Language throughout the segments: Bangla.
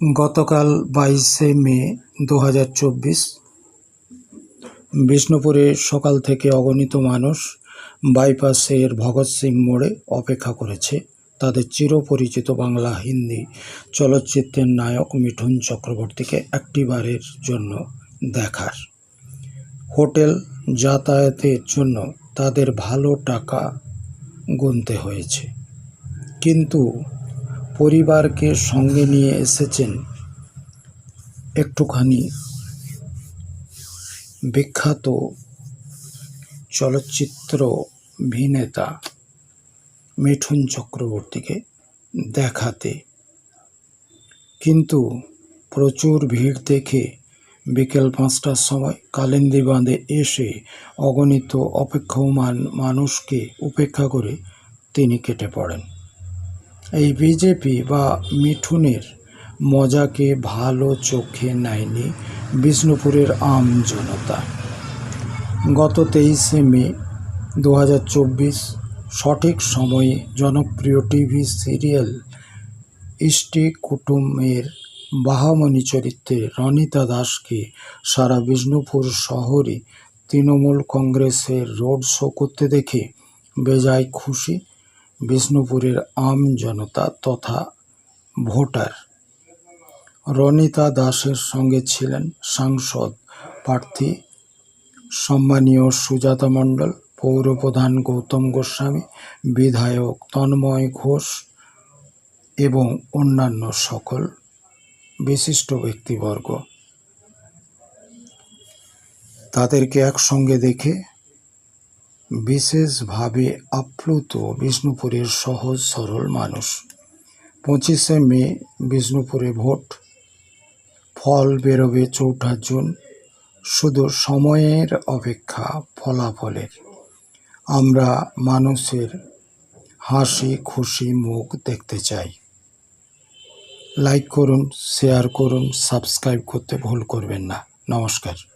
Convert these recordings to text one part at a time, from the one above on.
গতকাল বাইশে মে দু হাজার চব্বিশ, বিষ্ণুপুরে সকাল থেকে অগণিত মানুষ বাইপাসের ভগৎ সিং মোড়ে অপেক্ষা করেছে। তাদের চিরপরিচিত বাংলা হিন্দি চলচ্চিত্রের নায়ক মিঠুন চক্রবর্তীকে একটিবারের জন্য দেখার। হোটেল যাতায়াতের জন্য তাদের ভালো টাকা গুনতে হয়েছে। কিন্তু পরিবারকে সঙ্গে নিয়ে এসেছেন। একটুখানি বিখ্যাত চলচ্চিত্র অভিনেতা মিঠুন চক্রবর্তীকে দেখাতে। কিন্তু প্রচুর ভিড় দেখে বিকেল পাঁচটার সময় কালিন্দী বাঁধে এসে অগণিত অপেক্ষমান মানুষকে উপেক্ষা করে তিনি কেটে পড়েন। এই বিজেপি বা মিঠুনের মজাকে ভালো চোখে নেয়নি বিষ্ণুপুরের আম জনতা। গত তেইশে মে দু হাজার চব্বিশ সঠিক সময়ে জনপ্রিয় টিভি সিরিয়াল ইষ্টি কুটুমের বাহামণি চরিত্রে রনিতা দাসকে সারা বিষ্ণুপুর শহরে তৃণমূল কংগ্রেসের রোড শো করতে দেখে বেজায় খুশি বিষ্ণুপুরের আম জনতা তথা ভোটার। রনিতা দাসের সঙ্গে ছিলেন সাংসদ প্রার্থী সম্মানীয় সুজাতা মণ্ডল পৌরপ্রধান গৌতম গোস্বামী, বিধায়ক তন্ময় ঘোষ এবং অন্যান্য সকল বিশিষ্ট ব্যক্তিবর্গ। তাদেরকে একসঙ্গে দেখে বিশেষভাবে আপ্লুত বিষ্ণুপুরের সহজ সরল মানুষ। পঁচিশে মে, বিষ্ণুপুরে ভোট। ফল বেরোবে চৌঠা জুন। শুধু সময়ের অপেক্ষা ফলাফলের। আমরা মানুষের হাসি, খুশি মুখ দেখতে চাই। লাইক করুন, শেয়ার করুন, সাবস্ক্রাইব করতে ভুল করবেন না। নমস্কার।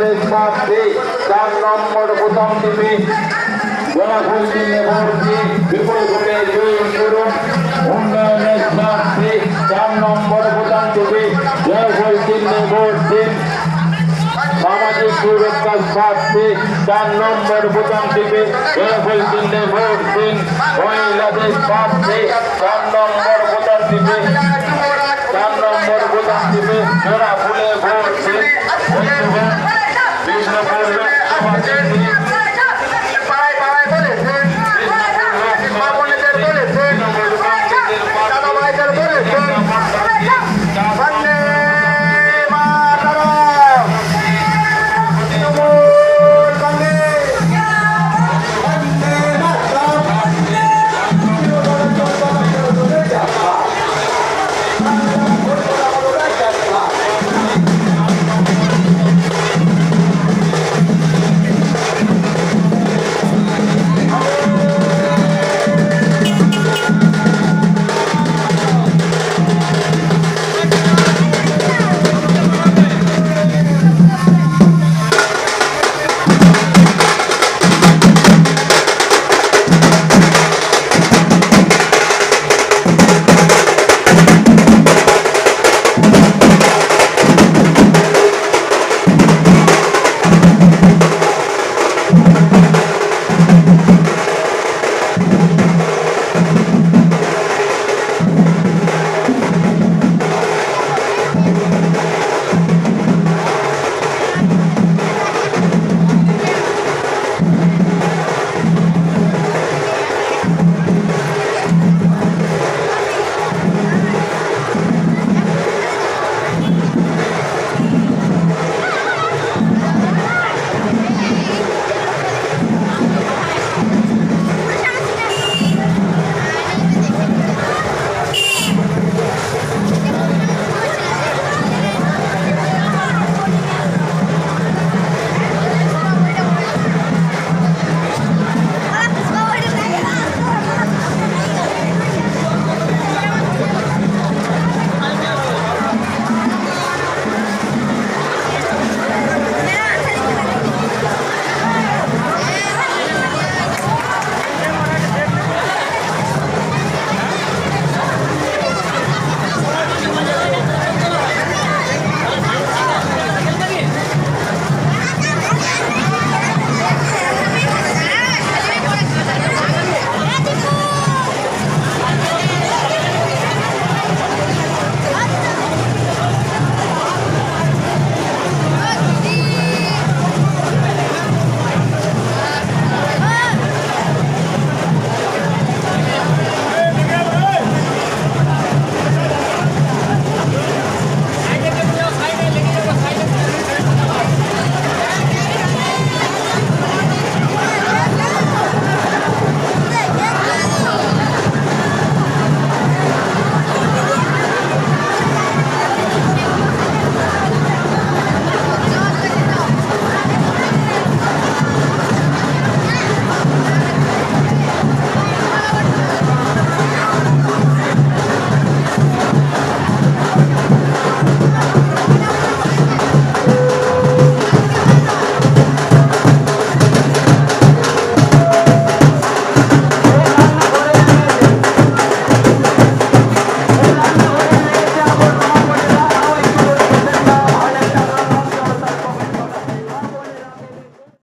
আদেশ মাসে চার নম্বর প্রথম টিপি গণভূমি নেভর্তি বিপুল ভোটে জয়ী শুরু উন্নয়নের মাসে চার নম্বর প্রথম টিপি জয়ভূমি নেভর্তি সামাজিক সুরক্ষার স্বার্থে চার নম্বর বোতাম টিপে জয়ফল কিনলে ভোট দিন মহিলাদের স্বার্থে চার নম্বর বোতাম টিপে চার নম্বর বোতাম টিপে জোড়া ফুলে ভোট দিন। Mark.